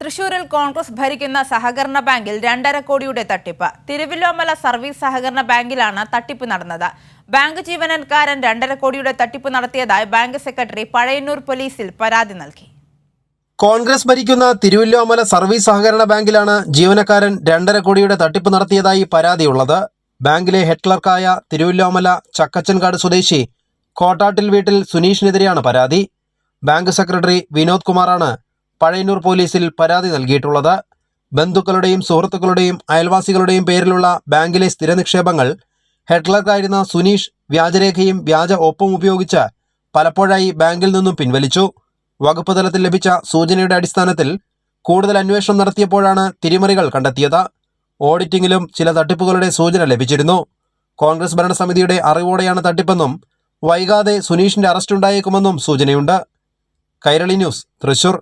തൃശൂരിൽ കോൺഗ്രസ് ഭരിക്കുന്ന സഹകരണ ബാങ്കിൽ രണ്ടര കോടിയുടെ തട്ടിപ്പ്. തിരുവല്ലോമല സർവീസ് സഹകരണ ബാങ്കിലാണ് തട്ടിപ്പ് നടന്നത്. ബാങ്ക് ജീവനക്കാരൻ രണ്ടര കോടിയുടെ തട്ടിപ്പ് നടത്തിയതായി ബാങ്ക് സെക്രട്ടറി പഴയന്നൂർ പോലീസിൽ പരാതി നൽകി. കോൺഗ്രസ് ഭരിക്കുന്ന തിരുവല്ലോമല സർവീസ് സഹകരണ ബാങ്കിലാണ് ജീവനക്കാരൻ രണ്ടര കോടിയുടെ തട്ടിപ്പ് നടത്തിയതായി പരാതിയുള്ളത്. ബാങ്കിലെ ഹെഡ് ക്ലർക്കായ തിരുവല്ലോമല ചക്കച്ചൻകാട് സ്വദേശി കോട്ടാട്ടിൽ വീട്ടിൽ സുനീഷിനെതിരെയാണ് പരാതി. ബാങ്ക് സെക്രട്ടറി വിനോദ് കുമാറാണ് പഴയന്നൂർ പോലീസിൽ പരാതി നൽകിയിട്ടുള്ളത്. ബന്ധുക്കളുടെയും സുഹൃത്തുക്കളുടെയും അയൽവാസികളുടെയും പേരിലുള്ള ബാങ്കിലെ സ്ഥിര നിക്ഷേപങ്ങൾ ഹെഡ്ലർക്കായിരുന്ന സുനീഷ് വ്യാജരേഖയും വ്യാജ ഒപ്പും ഉപയോഗിച്ച് പലപ്പോഴായി ബാങ്കിൽ നിന്നും പിൻവലിച്ചു. വകുപ്പ് തലത്തിൽ ലഭിച്ച സൂചനയുടെ അടിസ്ഥാനത്തിൽ കൂടുതൽ അന്വേഷണം നടത്തിയപ്പോഴാണ് തിരിമറികൾ കണ്ടെത്തിയത്. ഓഡിറ്റിംഗിലും ചില തട്ടിപ്പുകളുടെ സൂചന ലഭിച്ചിരുന്നു. കോൺഗ്രസ് ഭരണസമിതിയുടെ അറിവോടെയാണ് തട്ടിപ്പെന്നും വൈകാതെ സുനീഷിന്റെ അറസ്റ്റ് ഉണ്ടായേക്കുമെന്നും സൂചനയുണ്ട്. കൈരളി ന്യൂസ് തൃശൂർ.